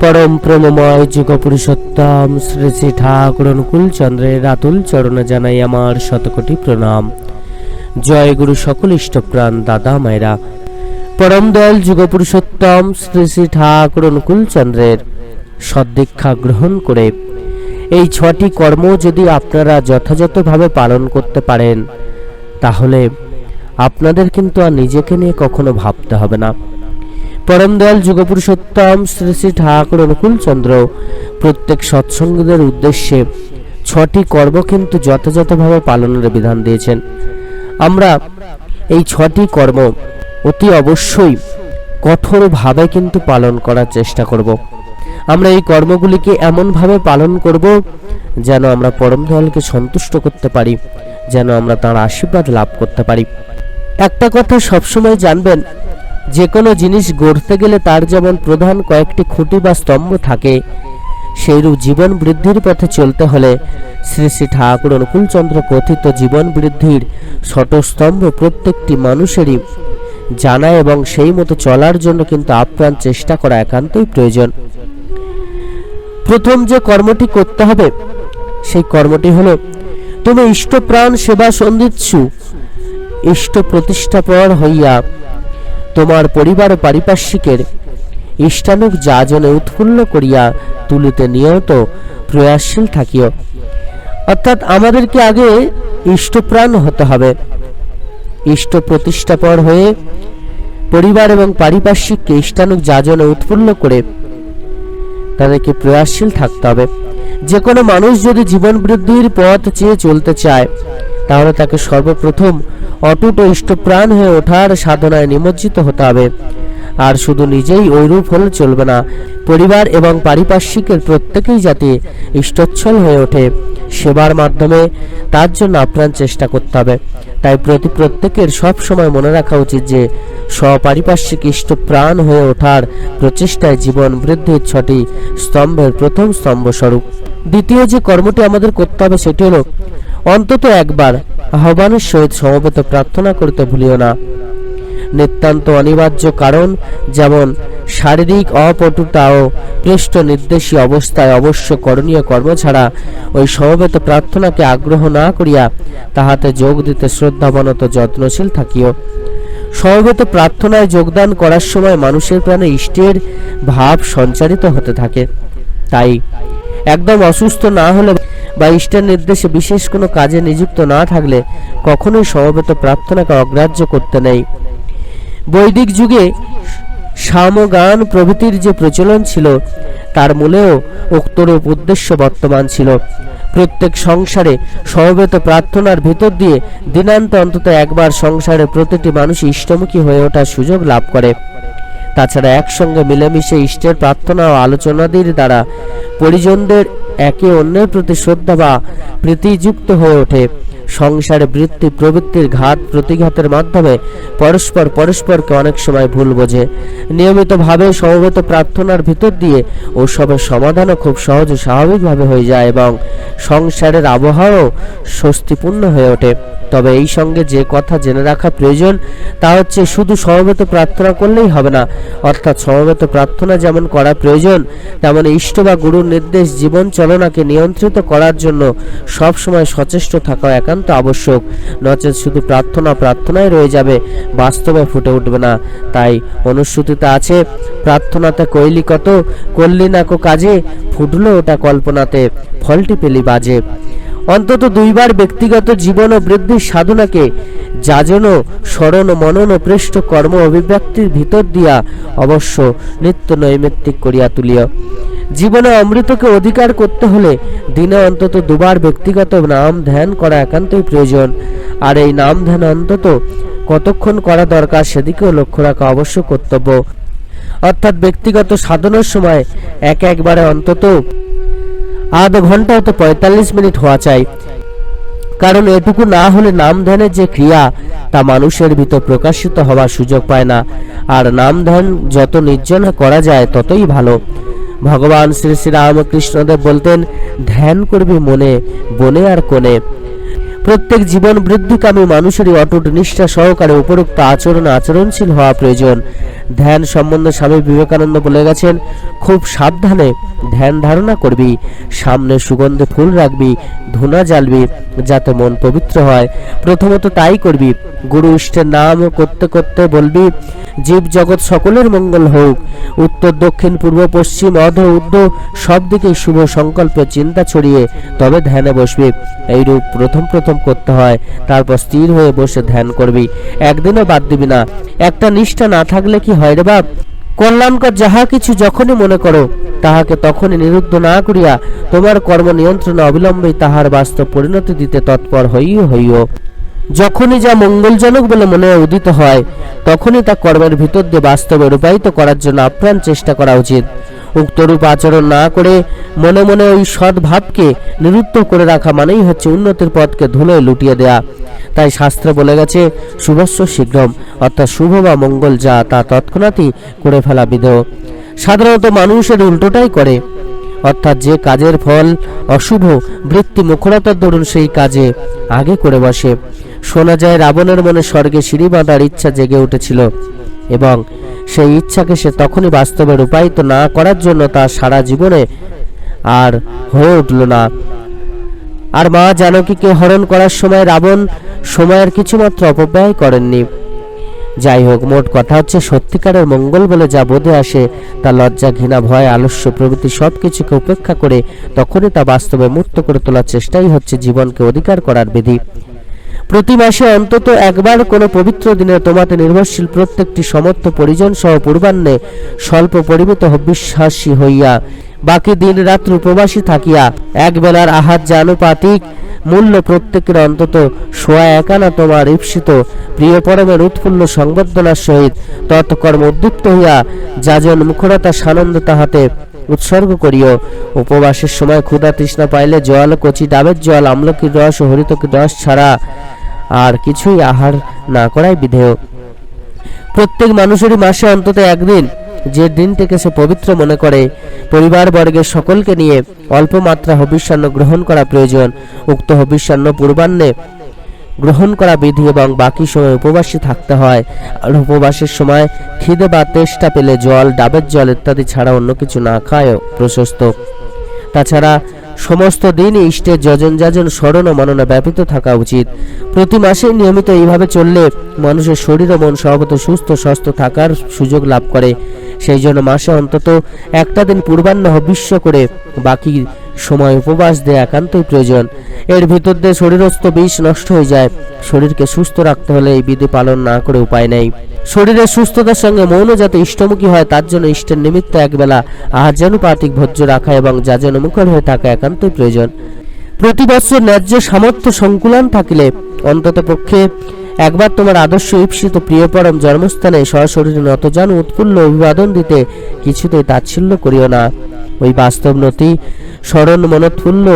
পরম প্রেমময় যুগ পুরুষোত্তম শ্রী শ্রী ঠাকুর অনুকূল চন্দ্রের আতুল চরণে জানাই আমার শতকোটি প্রণাম। জয় গুরু সকল ইষ্টপ্রাণ দাদা মায়েরা। পরম দয়াল যুগ পুরুষোত্তম শ্রী শ্রী ঠাকুর অনুকূল চন্দ্রের সদ্দীক্ষা গ্রহণ করে এই ছটি কর্ম যদি আপনারা যথাযথভাবে পালন করতে পারেন, তাহলে আপনাদের কিন্তু আর নিজেকে নিয়ে কখনো ভাবতে হবে না। পরম দয়াল যুগপুরুষোত্তম শ্রী শ্রী ঠাকুর অনুকূল চন্দ্র। প্রত্যেক সৎসঙ্গীদের উদ্দেশ্যে ছটি কর্ম কিন্তু যথাযথভাবে পালনের বিধান দিয়েছেন। আমরা এই ছটি কর্ম অতি অবশ্যই কঠোরভাবে কিন্তু পালন করার চেষ্টা করব। আমরা এই কর্মগুলিকে এমনভাবে পালন করব যেন আমরা পরম দয়ালকে সন্তুষ্ট করতে পারি, যেন আমরা তার আশীর্বাদ লাভ করতে পারি। একটা কথা সবসময় জানবেন যে কোনো জিনিস গড়তে গেলে তার যেমন প্রধান কয়েকটি খুঁটি বা স্তম্ভ থাকে, সেইরূপ জীবন বৃদ্ধির পথে চলতে হলে শ্রী শ্রী ঠাকুর অনুকূলচন্দ্র কথিত জীবন বৃদ্ধির স্তম্ভ প্রত্যেকটি মানুষেরই জানা এবং সেই মতো চলার জন্য কিন্তু আপ্রাণ চেষ্টা করা একান্তই প্রয়োজন। প্রথম যে কর্মটি করতে হবে, সেই কর্মটি হলো, তুমি ইষ্টপ্রাণ সেবা সন্ধিচ্ছু ইষ্ট প্রতিষ্ঠাপর হইয়া তোমার পরিবার পারিপার্শ্বিকের ইষ্টানুক যাজনে উৎফুল্ল করিয়া তুলিতে নিয়ত প্রয়াসশীল থাকিও। অর্থাৎ আমাদেরকে আগে ইষ্টপ্রাণ হতে হবে। ইষ্ট প্রতিষ্ঠাপর হয়ে পরিবার এবং পারিপার্শ্বিককে ইষ্টানুক যাজনে উৎফুল্ল করে তাদেরকে প্রয়াসশীল থাকতে হবে। যে কোনো মানুষ যদি জীবন বৃদ্ধির পথ চেয়ে চলতে চায়, তাহলে তাকে সর্বপ্রথম অটুট ও ইষ্টপ্রাণ হয়ে ওঠার সাধনায় নিমজ্জিত হতে হবে। আর শুধু নিজেই ঐরূপ হলে চলবে না, পরিবার এবং পারিপার্শ্বিকের প্রত্যেকেই যাতে ইষ্টচ্ছল হয়ে ওঠে, সেবার মাধ্যমে তার জন্য আপ্রাণ চেষ্টা করতে হবে। তাই প্রতি প্রত্যেকের সব সময় মনে রাখা উচিত যে, স্বপারিপার্শ্বিক ইষ্টপ্রাণ হয়ে ওঠার প্রচেষ্টায় জীবন বৃদ্ধির ছটি স্তম্ভের প্রথম স্তম্ভ স্বরূপ। দ্বিতীয় যে কর্মটি আমাদের করতে হবে সেটি হলো অন্তত একবার আহ্বানের সহিত সমবেত প্রার্থনা করতে ভুলিও না। নিতান্ত অনিবার্য কারণ যেমন শারীরিক অপটুতা ও পৃষ্ঠ নির্দেশী অবস্থায় অবশ্য করণীয় কর্ম ছাড়া ওই সমবেত প্রার্থনাকে আগ্রহ না করিয়া তাহাতে যোগ দিতে শ্রদ্ধাবনত যত্নশীল থাকিও। সমবেত প্রার্থনায় যোগদান করার সময় মানুষের প্রাণে ইষ্টের ভাব সঞ্চারিত হতে থাকে। তাই একদম অসুস্থ না হলে বা ইষ্টের নির্দেশে বিশেষ কোনো কাজে নিযুক্ত না থাকলে কখনোই সমবেত প্রার্থনাকে অগ্রাহ্য করতে নেই। বৈদিক যুগে সামগান প্রভৃতির যে প্রচলন ছিল, তার মূলেও উক্তরূপ উদ্দেশ্য বর্তমান ছিল। প্রত্যেক সংসারে সমবেত প্রার্থনার ভিতর দিয়ে দিনান্ত অন্তত একবার সংসারে প্রতিটি মানুষ ইষ্টমুখী হয়ে ওঠার সুযোগ লাভ করে। তাছাড়া একসঙ্গে মিলেমিশে ইষ্টের প্রার্থনা ও আলোচনাদির দ্বারা পরিজনদের একে অন্যের প্রতি শ্রদ্ধা বা প্রীতিযুক্ত হয়ে ওঠে। সংসারে বৃত্তি প্রবৃত্তির ঘাত প্রতিঘাতের মাধ্যমে পরস্পর পরস্পরকে অনেক সময় ভুল বোঝে। নিয়মিতভাবে সমবেত প্রার্থনার ভিতর দিয়ে ওসবের সমাধানও খুব সহজ ও স্বাভাবিকভাবে হয়ে যায় এবং সংসারের আবহাওয়াও স্বস্তিপূর্ণ হয়ে ওঠে। তবে এই সঙ্গে যে কথা জেনে রাখা প্রয়োজন, তা হচ্ছে শুধু সমবেত প্রার্থনা করলেই হবে না, অর্থাৎ সমবেত প্রার্থনা যেমন করা প্রয়োজন, তেমন ইষ্ট বা গুরুর নির্দেশ জীবন চলনাকে নিয়ন্ত্রিত করার জন্য সব সময় সচেষ্ট থাকা একান্ত আবশ্যক। নচেত শুধু প্রার্থনা প্রার্থনায় রয়ে যাবে, বাস্তবে ফুটে উঠবে না। তাই অনুশ্রুতিতে আছে প্রার্থনাতে কইলি কত, করলি না কো কাজে, ফুটলো ওটা কল্পনাতে, ফলটি পেলি বাজে। অন্তত দুইবার ব্যক্তিগত জীবন ও বৃদ্ধির সাধনাকে যাজন স্মরণ মনন ও পৃষ্ঠ কর্ম অভিব্যক্তির ভিতর দিয়া অবশ্য নিত্য নৈমিত্তিক করিয়া তুলিয়া জীবনে অমৃতকে অধিকার করতে হলে দিনে অন্তত দুবার ব্যক্তিগত নাম ধ্যান করা একান্তই প্রয়োজন। আর এই নাম ধ্যান অন্তত কতক্ষণ করা দরকার সেদিকেও লক্ষ্য রাখা অবশ্য কর্তব্য। অর্থাৎ ব্যক্তিগত সাধনার সময় এক একবারে অন্তত আধ ঘণ্টা হতে পঁয়তাল্লিশ মিনিট হওয়া চাই। কারণ এটুকু না হলে নাম ধ্যানের যে ক্রিয়া, তা মানুষের ভিতর প্রকাশিত হওয়ার সুযোগ পায় না। আর নাম ধ্যান যত নির্জনা করা যায়, ততই ভালো। ভগবান শ্রী শ্রী রামকৃষ্ণদেব বলতেন, ধ্যান করবি মনে, বনে আর কোণে। প্রত্যেক জীবন বৃদ্ধিকামী মানুষেরই অটুট নিষ্ঠা সহকারে উপরোক্ত আচরণ আচরণশীল হওয়া প্রয়োজন। ধ্যান সম্বন্ধে স্বামী বিবেকানন্দ বলে গেছেন, খুব সাবধানে ধ্যান ধারণা করবি, সামনে সুগন্ধে ফুল রাখবি, ধুনা জ্বালবি, যাতে মন পবিত্র হয়। প্রথমত তাই করবি, গুরু ইষ্টের নাম করতে করতে বলবি, জীব জগৎ সকলের মঙ্গল হোক। উত্তর, দক্ষিণ, পূর্ব, পশ্চিম, অধ উদ্ধ সব দিকে শুভ সংকল্পের চিন্তা ছড়িয়ে তবে ধ্যানে বসবি। এইরূপ প্রথম প্রথম করতে হয়, তারপর স্থির হয়ে বসে ধ্যান করবি। একদিনও বাদ দিবি না। একটা নিষ্ঠা না থাকলে কি হয় রে বাপ। কল্যাণকর যাহা কিছু যখনই মনে করো, তাহাকে তখনই নিরুদ্ধ না করিয়া তোমার কর্ম নিয়ন্ত্রণে অবিলম্বে তাহার বাস্তব পরিণতি দিতে তৎপর হইও হইও। যখনই যা মঙ্গলজনক বলে মনে উদিত হয়, তখনই তা কর্মের ভিতর দিয়ে বাস্তবে রূপায়িত করার জন্য আপ্রাণ চেষ্টা করা উচিত। উক্তরূপ আচরণ না করে মনে মনে ওই সদ্ভাবকে নিরুদ্ধ করে রাখা মানেই হচ্ছে উন্নতির পথকে ধুলোয় লুটিয়ে দেয়া। তাই শাস্ত্রে বলে গেছে শুভস্ব শীঘ্রম, অর্থাৎ শুভ বা মঙ্গল যা তা তৎক্ষণাৎই করে ফেলা বিধেয়। সাধারণত মানুষের উল্টোটাই করে। অর্থাৎ যে কাজের ফল অশুভ, বৃত্তি মুখরতার দরুন সেই কাজে আগে করে বসে। শোনা যায়, রাবণের মনে স্বর্গে সিঁড়ি বাঁধার ইচ্ছা জেগে উঠেছিল। এবং সেই ইচ্ছাকে সে তখনই বাস্তবে রূপায়িত না করার জন্য তার সারা জীবনে আর হয়ে উঠল না। আর মা জানকীকে হরণ করার সময় রাবণ সময়ের কিছুমাত্র অপব্যয় করেননি। যাই হোক, মোট কথা হচ্ছে সত্যিকারের মঙ্গল বলে যা বোধে আসে, তা লজ্জা, ঘৃণা, ভয়, আলস্য প্রভৃতি সব কিছুকে উপেক্ষা করে তখনই তা বাস্তবে মূর্ত করে তোলার চেষ্টাই হচ্ছে জীবনকে অধিকার করার বিধি। প্রতি মাসে অন্তত একবার কোনো পবিত্র দিনে তোমাতে নির্ভরশীল প্রত্যেকটি সমর্থ পরিজন সহ পূর্বাহ্নে স্বল্প পরিমিত বিশ্বাসী হইয়া, বাকি দিন রাত্র উপবাসী থাকিয়া এক বেলার আহার যে আনুপাতিক মূল্য প্রত্যেকের অন্তত সোয়া একানা তোমার ঈপ্সিত প্রিয় পরমের উৎফুল্ল সংবর্ধনার সহিত তৎকর্ম উদ্দীপ্ত হইয়া যাজন মুখরতা সানন্দ তাহাতে উৎসর্গ করিও। উপবাসের সময় ক্ষুধা তৃষ্ণা পাইলে জল, কচি ডাবের জল, আমলকির রস ও হরিতকির রস ছাড়া আর কিছুই আহার না করাই বিধেয়। প্রত্যেক মানুষেরই মাসে অন্তত একদিন, যে দিনটিকে সে পবিত্র মনে করে পরিবার বর্গের সকলকে নিয়ে অল্প মাত্রা হবিষ্যান্ন গ্রহণ করা প্রয়োজন। উক্ত হবিষ্যান্ন পূর্বাহ্নে গ্রহণ করা বিধি এবং বাকি সময় উপবাসী থাকতে হয়। আর উপবাসের সময় খিদে বা তেষ্টা পেলে জল, ডাবের জল ইত্যাদি ছাড়া অন্য কিছু না খায় প্রশস্ত। তাছাড়া সমস্ত দিন ইষ্টের যজন যাজন স্মরণ ও মাননা ব্যাপিত থাকা উচিত। প্রতি মাসে নিয়মিত এইভাবে চললে মানুষের শরীর ও মন স্বভাবত সুস্থ, স্বাস্থ্য থাকার সুযোগ লাভ করে। সেই জন্য মাসে অন্তত একটা দিন পূর্বাহ্ন হবিষ্য করে বাকি সময় উপবাস দেয়া একান্তই প্রয়োজন। এর ভিতর দিয়ে শরীরস্থ বিষ নষ্ট হয়ে যায়। শরীরকে সুস্থ রাখতে হলে এই বিধি পালন না করে উপায় নেই। শরীরের সুস্থতার সঙ্গে মনও যাতে ইষ্টমুখী হয়, তার জন্য ইষ্টের নিমিত্ত একবেলা আহার যেনুপাতিক ভোজ্য রাখা এবং যাজন মুখর হয়ে থাকা একান্তই প্রয়োজন। প্রতি বছর ন্যায্য সামর্থ্য সংকুলন থাকিলে অন্তত পক্ষে একবার তোমার আদর্শ ঈপ্সিত প্রিয়পরম জন্মস্থানে সশরীরে নতজান উৎফুল্ল অভিবাদন দিতে কিছুতেই তাচ্ছিল্য করিও না। ওই বাস্তব নতি স্মরণ মনোৎফুল্ল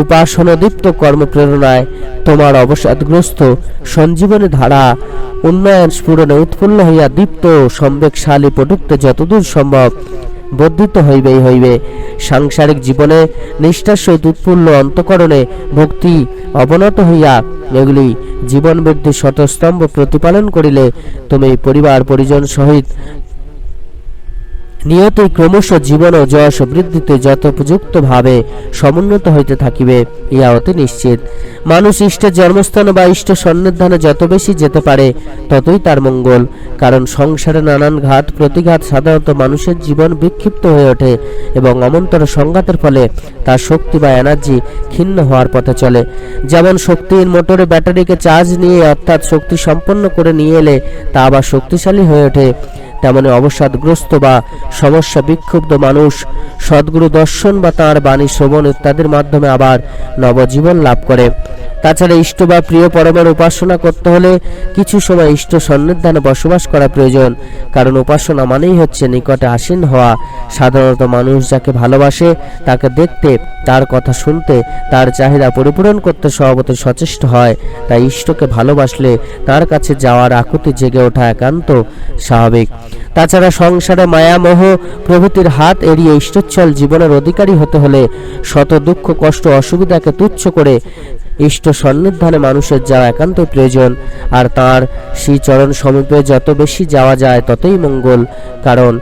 উপাসনদীপ্ত কর্মপ্রেরণায় তোমার অবসাদগ্রস্ত সঞ্জীবনী ধারা উন্নয়ন স্ফুরণে উৎফুল্ল হইয়া দীপ্ত সম্বেকশালী পটুক্তে যতদূর সম্ভব বর্ধিত হইবেই হইবে। সাংসারিক জীবনে নিষ্ঠার সহিত উৎফুল্ল অন্তকরণে ভক্তি অবনত হইয়া এগুলি জীবন বৃদ্ধি শতস্তম্ভ প্রতিপালন করিলে তুমি পরিবার পরিজন সহিত নিয়তই ক্রমশ জীবন ও যশ বৃদ্ধিতে যথোপযুক্ত ভাবে সমুন্নত হইতে থাকিবে, ইহা অতি নিশ্চিত। মানুষ ইষ্টের জন্মস্থান বা ইষ্ট সন্নিধানে যত বেশি যেতে পারে, ততই তার মঙ্গল। কারণ সংসারে নানান ঘাত, প্রতিঘাত সাধারণত মানুষের জীবন বিক্ষিপ্ত হয়ে ওঠে এবং অমন্তর সংঘাতের ফলে তার শক্তি বা এনার্জি ক্ষীণ হওয়ার পথে চলে। যেমন শক্তির মোটরে ব্যাটারিকে চার্জ নিয়ে অর্থাৎ শক্তি সম্পন্ন করে নিয়ে এলে তা আবার শক্তিশালী হয়ে ওঠে। তেমনি অবসাদগ্রস্ত বা সমস্যা বিক্ষুব্ধ মানুষ সদ্গুরু দর্শন বা তাঁর বাণী শ্রবণ ইত্যাদির মাধ্যমে আবার নবজীবন লাভ করে। তাছাড়া ইষ্ট বা প্রিয় পরমের উপাসনা করতে হলে কিছু সময় ইষ্ট সন্নিধানে বসবাস করা প্রয়োজন। কারণ উপাসনা মানেই হচ্ছে নিকটে আসীন হওয়া। সাধারণত মানুষ যাকে ভালোবাসে, তাকে দেখতে, তার কথা শুনতে, তার চাহিদা পরিপূরণ করতে স্বভাবতই সচেষ্ট হয়। তাই ইষ্টকে ভালোবাসলে তার কাছে যাওয়ার আকুতি জেগে ওঠা একান্ত স্বাভাবিক। তাছাড়া সংসারে মায়ামোহ প্রভৃতির হাত এড়িয়ে ইষ্টচ্ছল জীবনের অধিকারী হতে হলে শত দুঃখ, কষ্ট, অসুবিধাকে তুচ্ছ করে ইষ্ট সন্নিধানে মানুষের যাওয়া একান্ত প্রয়োজন, আর তার সেই চরণ সমীপে যত বেশি যাওয়া যায় ততই মঙ্গল, কারণ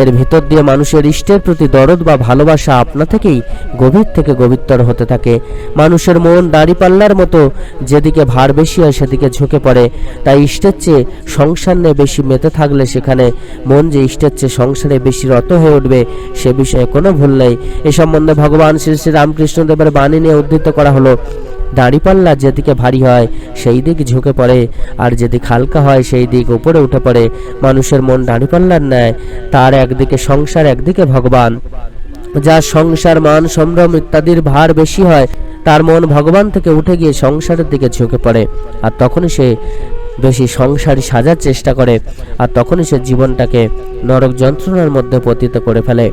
এর ভিতর দিয়ে মানুষের ইষ্টের প্রতি দরদ বা ভালোবাসা আপনা থেকেই গভীর থেকে গভীরতর হতে থাকে। মানুষের মন দাড়িপাল্লার মতো, যেদিকে ভার বেশি হয় সেদিকে ঝুঁকে পড়ে, তাই ইষ্টের চেয়ে সংসার নিয়ে বেশি মেতে থাকলে সেখানে মন যে ইষ্টের চেয়ে সংসারে বেশি রত হয়ে উঠবে, সে বিষয়ে কোনো ভুল নেই। এ সম্বন্ধে ভগবান শ্রী শ্রী রামকৃষ্ণদেবের বাণী নিয়ে উদ্ধৃত করা হলো দাড়িপাল্লা যেদিকে ভারী হয়, সেই দিক ঝুঁকে পড়ে। আর যেদিক হালকা হয়, সেই দিক উপরে উঠে পড়ে। মানুষের মন দাড়িপাল্লার ন্যায়, তার একদিকে সংসার, একদিকে ভগবান। যা সংসার, মান, সম্ভ্রম ইত্যাদির ভার বেশি হয়, তার মন ভগবান থেকে উঠে গিয়ে সংসারের দিকে ঝুঁকে পড়ে। আর তখন সে বেশি সংসারী সাজার চেষ্টা করে, আর তখনই সে জীবনটাকে নরক যন্ত্রণার মধ্যে পতিত করে ফেলে।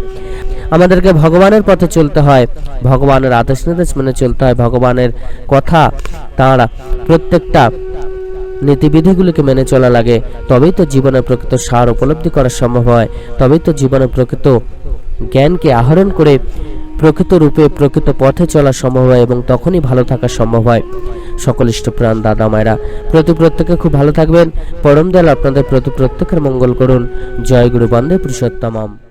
আমাদেরকে ভগবানের পথে চলতে হয়, ভগবানের আদেশ নির্দেশ মেনে চলতে হয়, ভগবানের কথা তাঁরা প্রত্যেকটা নীতিবিধিগুলিকে মেনে চলা লাগে। তবেই তো জীবনের প্রকৃত সার উপলব্ধি করা সম্ভব হয়, তবেই তো জীবনের প্রকৃত জ্ঞানকে আহরণ করে প্রকৃত রূপে প্রকৃত পথে চলা সম্ভব হয় এবং তখনই ভালো থাকা সম্ভব হয়। সকল ইষ্টপ্রাণ দাদা মায়েরা প্রতি প্রত্যেকে খুব ভালো থাকবেন। পরম দয়াল আপনাদের প্রতি প্রত্যেকের মঙ্গল করুন। জয় গুরু বন্দে পুরুষোত্তমম।